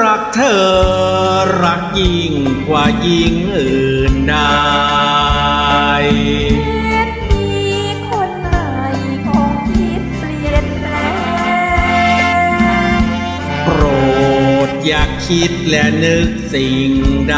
รักเธอรักยิ่งกว่ายิ่งอื่นใดเห็นมีคนใหม่คงคิดเปลี่ยนแปลงโปรดอย่าคิดและนึกสิ่งใด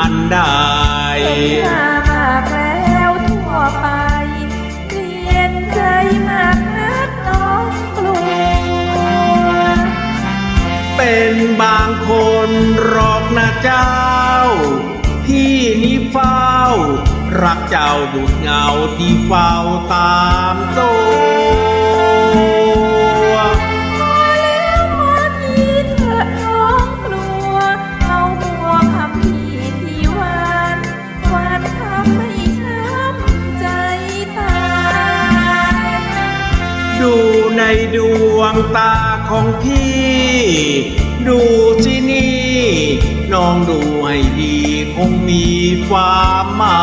ลอันใดเป็นหน้ามากแล้วทั่วไปเปลี่ยนใจมากนักน้องกลัว เป็นบางคนหรอกนะเจ้า พี่นี่เฝ้า รักเจ้าดุดเงาที่เฝ้าตาม ดวงตาของพี่ ดูสินี่ น้องดูให้ดีคงมีความหมา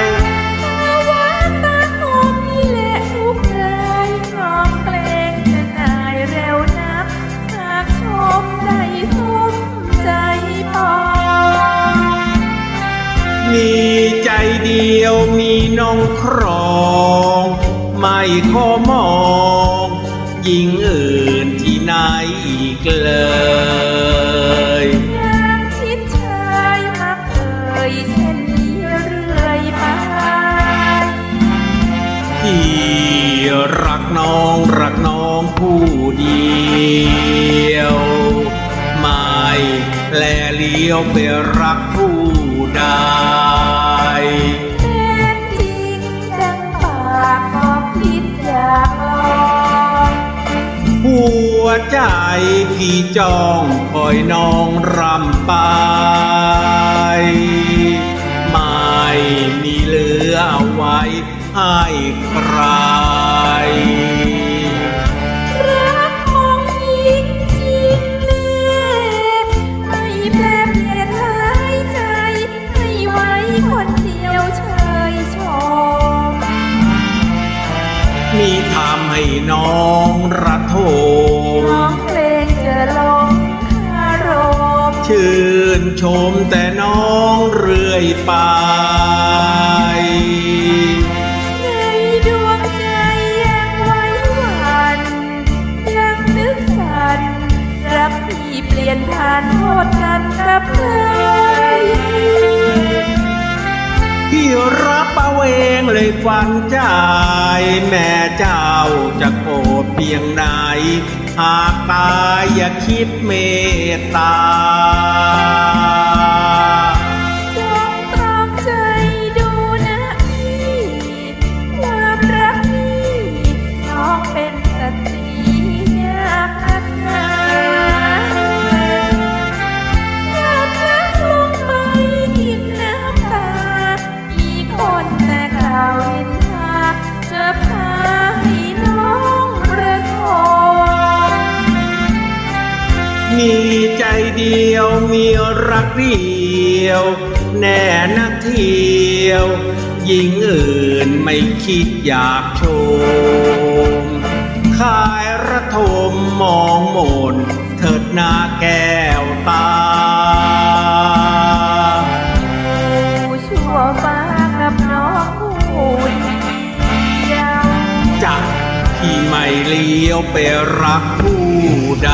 ยตาหวานตาคมนี่แหละทุกใจน้องเกรงจะนายเร็วนักหากชมได้สมใจปองมีใจเดียวมีน้องครอง ไม่ขอมองหญิงอื่นที่ไหนอีกเลยยามชิดชยมักเอ่ยเช่นนี้เรื่อยไปพี่รักน้องรักน้องผู้เดียว ไม่แลเลี้ยวไปรักผู้ใด พี่จ้องคอยน้องรำไป ไม่มีเหลือเอาไว้ให้ใครรักของหญิงจริงแน่ไม่ ชมแต่น้องเรื่อยไปในดวงใจยังไว้วันยังนึกฝันรักพี่เปลี่ยนผ่านโทษกันกับใครพี่รับเอาเองเลยฝันใจ แม่เจ้าจะโกรธเพียงไหน หากตายอย่าคิดเมตตา มีใจเดียวมีรักเดียว แน่นักเที่ยวหญิงอื่นไม่คิดอยากชมขายระทมมองมนเถิดหน้าแก้วตาผู้ชั่วฟ้ากับน้องผู้เดียวจะที่ไม่เลี้ยวไปรักผู้ใด